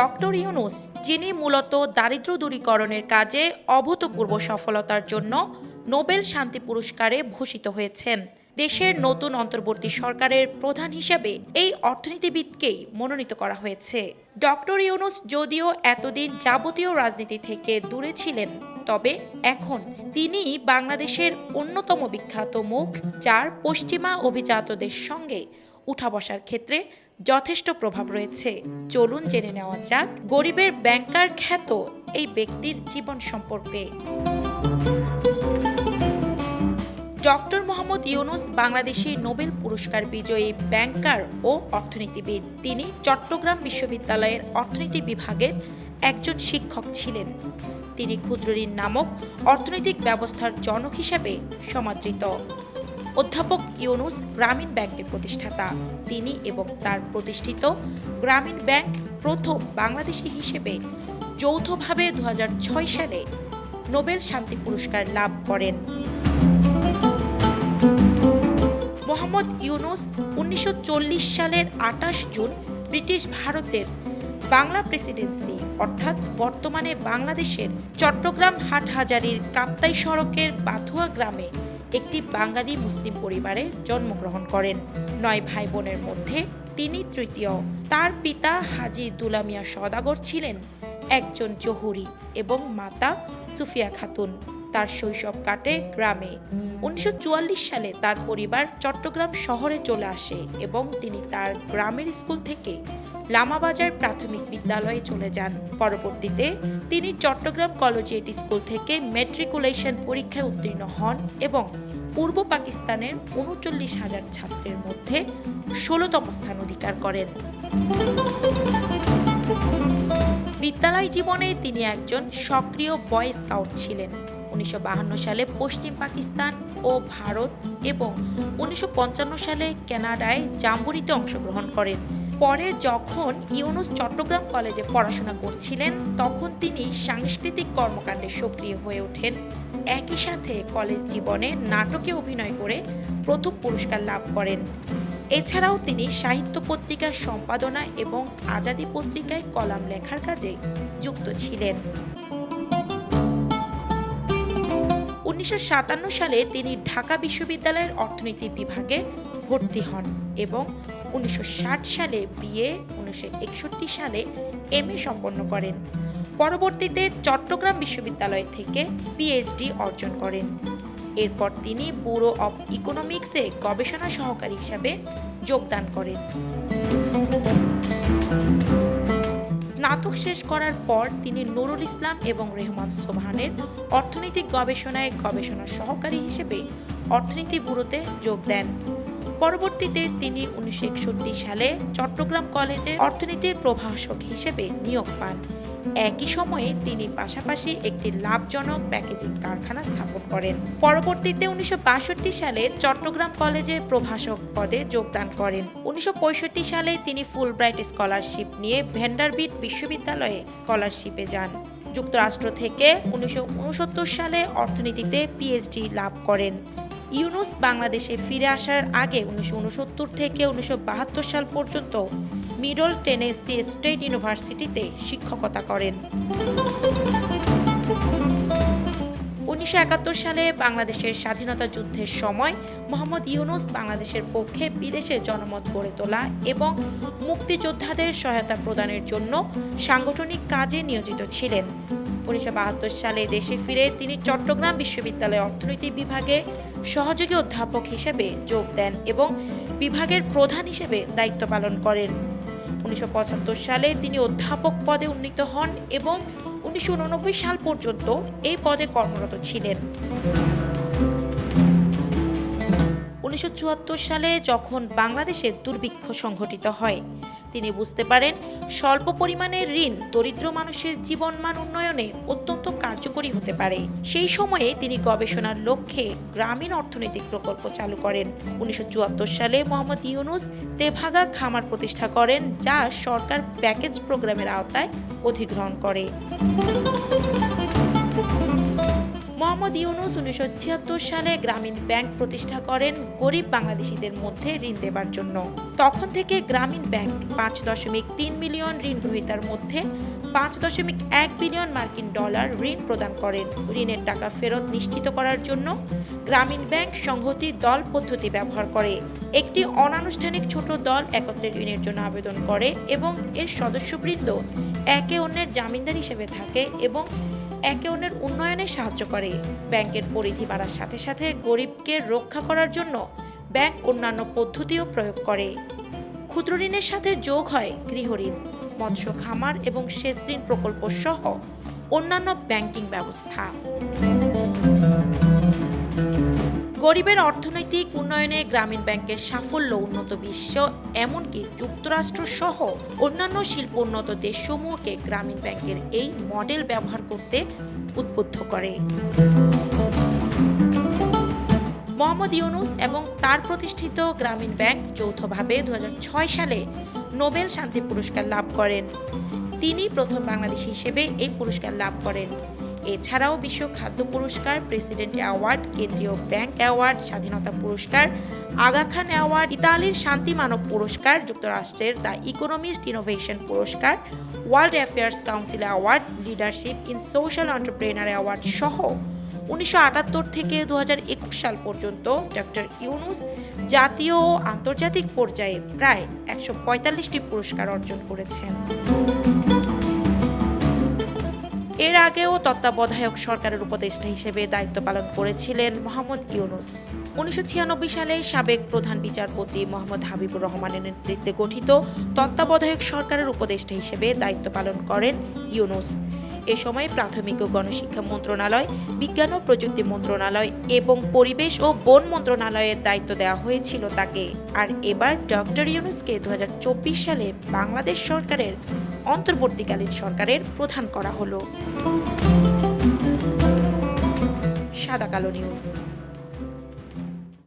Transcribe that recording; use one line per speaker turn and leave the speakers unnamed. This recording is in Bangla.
ডক্টর ইউনুস যিনি মূলত দারিদ্র দূরীকরণের কাজে অভূতপূর্ব সফলতার জন্য নোবেল শান্তি পুরস্কারে ভূষিত হয়েছেন দেশের নতুন অন্তর্বর্তী সরকারের প্রধান হিসাবে এই অর্থনীতিবিদকেই মনোনীত করা হয়েছে ডক্টর ইউনুস যদিও এতদিন যাবতীয় রাজনীতি থেকে দূরে ছিলেন তবে এখন তিনি বাংলাদেশের অন্যতম বিখ্যাত মুখ যার পশ্চিমা অভিজাতদের সঙ্গে উঠা বসার ক্ষেত্রে যথেষ্ট প্রভাব রয়েছে চলুন জেনে নেওয়া যাক গরিবের ব্যাংকার খ্যাত এই ব্যক্তির জীবন সম্পর্কে ডক্টর মোহাম্মদ ইউনুস বাংলাদেশি নোবেল পুরস্কার বিজয়ী ব্যাংকার ও অর্থনীতিবিদ তিনি চট্টগ্রাম বিশ্ববিদ্যালয়ের অর্থনীতি বিভাগের একজন শিক্ষক ছিলেন তিনি ক্ষুদ্রঋণ নামক অর্থনৈতিক ব্যবস্থার জনক হিসেবে সমাদৃত অধ্যাপক ইউনুস গ্রামীণ ব্যাংকের প্রতিষ্ঠাতা তিনি এবং তার প্রতিষ্ঠিত গ্রামীণ ব্যাংক প্রথম বাংলাদেশি হিসেবে যৌথভাবে দু সালে নোবেল শান্তি পুরস্কার লাভ করেন মোহাম্মদ ইউনুস উনিশশো সালের আটাশ জুন ব্রিটিশ ভারতের বাংলা প্রেসিডেন্সি অর্থাৎ বর্তমানে বাংলাদেশের চট্টগ্রাম হাটহাজারির কাপ্তাই সড়কের পাথুয়া গ্রামে একটি বাঙালি মুসলিম পরিবারে জন্মগ্রহণ করেন নয় ভাই বোনের মধ্যে তিনি তৃতীয় তার পিতা হাজি দুলামিয়া সদাগর ছিলেন একজন জহুরি এবং মাতা সুফিয়া খাতুন তার শৈশব কাটে গ্রামে উনিশশো সালে তার পরিবার চট্টগ্রাম শহরে চলে আসে এবং তিনি তার গ্রামের স্কুল থেকে লামাবাজার প্রাথমিক বিদ্যালয়ে চলে যান পরবর্তীতে তিনি চট্টগ্রাম কলেজিয়েট স্কুল থেকে ম্যাট্রিকুলেশন পরীক্ষায় উত্তীর্ণ হন এবং পূর্ব পাকিস্তানের উনচল্লিশ হাজার ছাত্রের মধ্যে ষোলোতম স্থান অধিকার করেন বিদ্যালয় জীবনে তিনি একজন সক্রিয় বয় স্কাউট ছিলেন উনিশশো সালে পশ্চিম পাকিস্তান ও ভারত এবং উনিশশো সালে কানাডায় জাম্বুরিতে অংশগ্রহণ করেন পরে যখন ইউনুস চট্টগ্রাম কলেজে পড়াশোনা করছিলেন তখন তিনি সাংস্কৃতিক কর্মকাণ্ডে সক্রিয় হয়ে ওঠেন একই সাথে কলেজ জীবনে নাটকে অভিনয় করে প্রথম পুরস্কার লাভ করেন এছাড়াও তিনি সাহিত্য পত্রিকার সম্পাদনা এবং আজাদি পত্রিকায় কলাম লেখার কাজে যুক্ত ছিলেন উনিশশো সালে তিনি ঢাকা বিশ্ববিদ্যালয়ের অর্থনীতি বিভাগে ভর্তি হন এবং উনিশশো সালে বিএ উনিশশো সালে এম এ সম্পন্ন করেন পরবর্তীতে চট্টগ্রাম বিশ্ববিদ্যালয় থেকে পিএইচডি অর্জন করেন এরপর তিনি ব্যুরো অব ইকোনমিক্সে গবেষণা সহকারী হিসাবে যোগদান করেন স্নাতক শেষ করার পর তিনি নুরুল ইসলাম এবং রেহমান সোবহানের অর্থনৈতিক গবেষণায় গবেষণা সহকারী হিসেবে অর্থনীতি ব্যুরোতে যোগ দেন পরবর্তীতে তিনি উনিশশো সালে চট্টগ্রাম কলেজে অর্থনীতির প্রভাষক হিসেবে নিয়োগ পান একই সময়ে তিনি পাশাপাশি একটি লাভজনক প্যাকেজিং কারখানা স্থাপন করেন পরবর্তীতে উনিশশো সালে চট্টগ্রাম কলেজে প্রভাষক পদে যোগদান করেন উনিশশো সালে তিনি ফুলব্রাইট স্কলারশিপ নিয়ে ভেন্ডারবিট বিশ্ববিদ্যালয়ে স্কলারশিপে যান যুক্তরাষ্ট্র থেকে উনিশশো সালে অর্থনীতিতে পিএইচডি লাভ করেন ইউনুস বাংলাদেশে ফিরে আসার আগে উনিশশো থেকে উনিশশো সাল পর্যন্ত মিডল টেনেসি স্টেট ইউনিভার্সিটিতে শিক্ষকতা করেন উনিশশো সালে বাংলাদেশের স্বাধীনতা যুদ্ধের সময় মোহাম্মদ ইউনুস বাংলাদেশের পক্ষে বিদেশে জনমত গড়ে তোলা এবং মুক্তিযোদ্ধাদের সহায়তা প্রদানের জন্য সাংগঠনিক কাজে নিয়োজিত ছিলেন উনিশশো সালে দেশে ফিরে তিনি চট্টগ্রাম বিশ্ববিদ্যালয়ে অর্থনীতি বিভাগে সহযোগী অধ্যাপক হিসেবে যোগ দেন এবং বিভাগের প্রধান হিসেবে দায়িত্ব পালন করেন উনিশশো সালে তিনি অধ্যাপক পদে উন্নীত হন এবং উনিশশো সাল পর্যন্ত এই পদে কর্মরত ছিলেন উনিশশো সালে যখন বাংলাদেশে দুর্ভিক্ষ সংঘটিত হয় তিনি বুঝতে পারেন স্বল্প পরিমাণের ঋণ দরিদ্র মানুষের জীবনমান উন্নয়নে অত্যন্ত কার্যকরী হতে পারে সেই সময়ে তিনি গবেষণার লক্ষ্যে গ্রামীণ অর্থনৈতিক প্রকল্প চালু করেন উনিশশো সালে মোহাম্মদ ইউনুস তেভাগা খামার প্রতিষ্ঠা করেন যা সরকার প্যাকেজ প্রোগ্রামের আওতায় অধিগ্রহণ করে মোহাম্মদ ইউনুস উনিশশো সালে গ্রামীণ ব্যাংক প্রতিষ্ঠা করেন গরিব বাংলাদেশিদের মধ্যে ঋণ দেবার জন্য তখন থেকে গ্রামীণ ব্যাংক পাঁচ দশমিক তিন মিলিয়ন ঋণ গ্রহিতার মধ্যে পাঁচ দশমিক এক বিলিয়ন মার্কিন ডলার ঋণ প্রদান করেন ঋণের টাকা ফেরত নিশ্চিত করার জন্য গ্রামীণ ব্যাংক সংহতি দল পদ্ধতি ব্যবহার করে একটি অনানুষ্ঠানিক ছোট দল একত্রে ঋণের জন্য আবেদন করে এবং এর সদস্যবৃন্দ একে অন্যের জামিনদার হিসেবে থাকে এবং একে অন্যের উন্নয়নে সাহায্য করে ব্যাংকের পরিধি বাড়ার সাথে সাথে গরিবকে রক্ষা করার জন্য ব্যাংক অন্যান্য পদ্ধতিও প্রয়োগ করে ক্ষুদ্র ঋণের সাথে যোগ হয় গৃহঋণ মৎস্য খামার এবং সেচ ঋণ প্রকল্প সহ অন্যান্য ব্যাংকিং ব্যবস্থা গরিবের অর্থনৈতিক উন্নয়নে গ্রামীণ ব্যাংকের সাফল্য উন্নত বিশ্ব এমনকি যুক্তরাষ্ট্র সহ অন্যান্য উন্নত দেশসমূহকে গ্রামীণ ব্যাংকের এই মডেল ব্যবহার করতে উদ্বুদ্ধ করে মোহাম্মদ ইউনুস এবং তার প্রতিষ্ঠিত গ্রামীণ ব্যাংক যৌথভাবে দু সালে নোবেল শান্তি পুরস্কার লাভ করেন তিনি প্রথম বাংলাদেশি হিসেবে এই পুরস্কার লাভ করেন এছাড়াও বিশ্ব খাদ্য পুরস্কার প্রেসিডেন্ট অ্যাওয়ার্ড কেন্দ্রীয় ব্যাংক অ্যাওয়ার্ড স্বাধীনতা পুরস্কার আগা খান অ্যাওয়ার্ড ইতালির শান্তি মানব পুরস্কার যুক্তরাষ্ট্রের দ্য ইকোনমিস্ট ইনোভেশন পুরস্কার World Affairs Council award leadership in social entrepreneur award সহ উনিশশো থেকে দু সাল পর্যন্ত ডক্টর ইউনুস জাতীয় ও আন্তর্জাতিক পর্যায়ে প্রায় একশো পঁয়তাল্লিশটি পুরস্কার অর্জন করেছেন এর আগেও তত্ত্বাবধায়ক সরকারের উপদেষ্টা হিসেবে দায়িত্ব পালন করেছিলেন মোহাম্মদ ইউনুস উনিশশো সালে সাবেক প্রধান বিচারপতি মোহাম্মদ হাবিবুর রহমানের নেতৃত্বে গঠিত তত্ত্বাবধায়ক সরকারের উপদেষ্টা হিসেবে দায়িত্ব পালন করেন ইউনুস এ সময় প্রাথমিক ও গণশিক্ষা মন্ত্রণালয় বিজ্ঞান ও প্রযুক্তি মন্ত্রণালয় এবং পরিবেশ ও বন মন্ত্রণালয়ের দায়িত্ব দেওয়া হয়েছিল তাকে আর এবার ডক্টর ইউনুসকে দু সালে বাংলাদেশ সরকারের অন্তর্বর্তীকালীন সরকারের প্রধান করা হলো সাদা কালো নিউজ